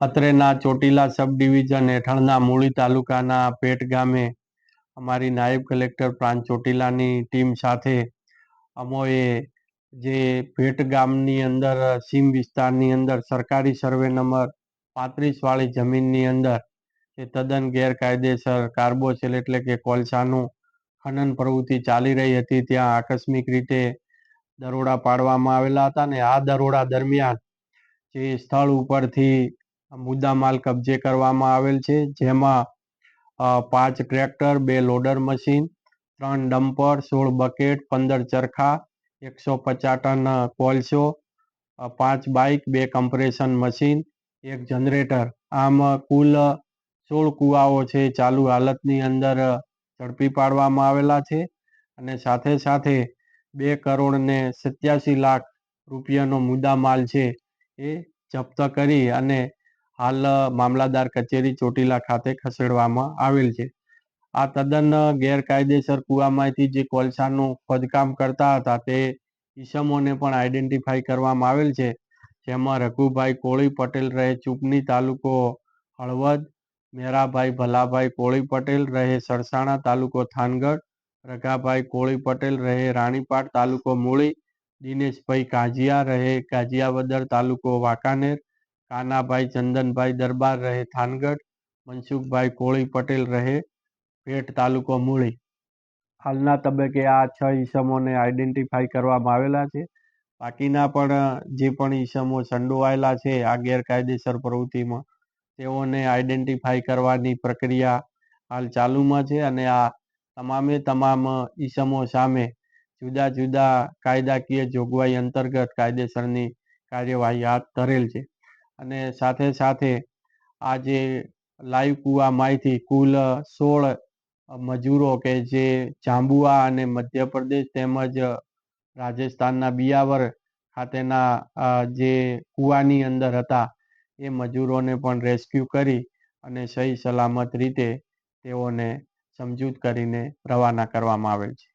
અત્રેના ચોટીલા સબ division હેઠળના મૂળી તાલુકાના પેટ ગામે અમારી નાયબ કલેક્ટર પ્રાંત ચોટીલાની ટીમ સાથે અમોએ જે ભેટ ગામની અંદર, સીમ વિસ્તારની અંદર સરકારી સર્વે નંબર પાંત્રીસ વાળી જમીનની અંદર જે તદ્દન ગેરકાયદેસર કાર્બોસેલ એટલે કે કોલસાનું ખનન પ્રવૃત્તિ ચાલી રહી હતી, ત્યાં આકસ્મિક રીતે દરોડા પાડવામાં આવેલા હતા ને આ દરોડા દરમિયાન જે સ્થળ ઉપરથી મુદ્દામાલ કબજે કરવામાં આવેલ છે, જેમાં પાંચ ટ્રેક્ટર, બે લોડર મશીન, ત્રણ ડમ્પર, સોળ બકેટ, પંદર ચરખા, એકસો પચાસ ટન કોલસો પાંચ બાઇક, બે કમ્પ્રેશન મશીન, એક જનરેટર. આમ કુલ સોળ કુવાઓ છે, ચાલુ હાલતની અંદર ઝડપી પાડવામાં આવેલા છે અને સાથે સાથે બે કરોડ ને સત્યાસી લાખ રૂપિયાનો મુદ્દામાલ છે એ જપ્ત કરી અને હાલ મામલાદાર કચેરી ચોટીલા ખાતે ખસેડવામાં આવેલ છે. આ તદ્દન ગેરકાયદેસર કુવામાંથી જે કોલસાનું ખોદકામ કરતા હતા તે ઈસમોને પણ આઈડેન્ટિફાઈ કરવામાં આવેલ છે. જેમાં રઘુભાઈ કોળી પટેલ રહે ચૂપની તાલુકો હળવદ, મેરાભાઈ ભલાભાઈ કોળી પટેલ રહે, સરસાણા તાલુકો થાનગઢ રઘાભાઈ કોળી પટેલ રહે, રાણીપાટ તાલુકો મૂળી, દિનેશભાઈ કાજિયા રહે કાજિયાવદર તાલુકો વાંકાનેર, કાનાભાઈ ચંદનભાઈ દરબાર રહે, થાનગઢ, મનસુખભાઈ કોળી પટેલ રહે, પેટ તાલુકો મૂળી. હાલના તબક્કે આ છ ઈસમોને આઈડેન્ટિફાઈ કરવામાં આવેલા છે. બાકીના પણ, જે પણ ઈસમો સંડોવાયેલા છે, આ ગેરકાયદેસર પ્રવૃત્તિમાં તેઓને આઈડેન્ટિફાઈ કરવાની પ્રક્રિયા હાલ ચાલુમાં છે અને આ તમામે તમામ ઈસમો સામે જુદા જુદા કાયદાકીય જોગવાઈ અંતર્ગત કાયદેસરની કાર્યવાહી હાથ ધરેલ છે. અને સાથે સાથે આજે લાઈવ લાઈવ કૂવામાંથી કુલ સોળ મજૂરો કે જે જાંબુઆ અને મધ્યપ્રદેશ તેમજ રાજસ્થાનના બિયાવર ખાતેના જે કૂવાની અંદર હતા, એ મજૂરોને પણ રેસ્ક્યુ કરી અને સહી સલામત રીતે તેઓને સમજૂત કરીને રવાના કરવામાં આવેલ છે.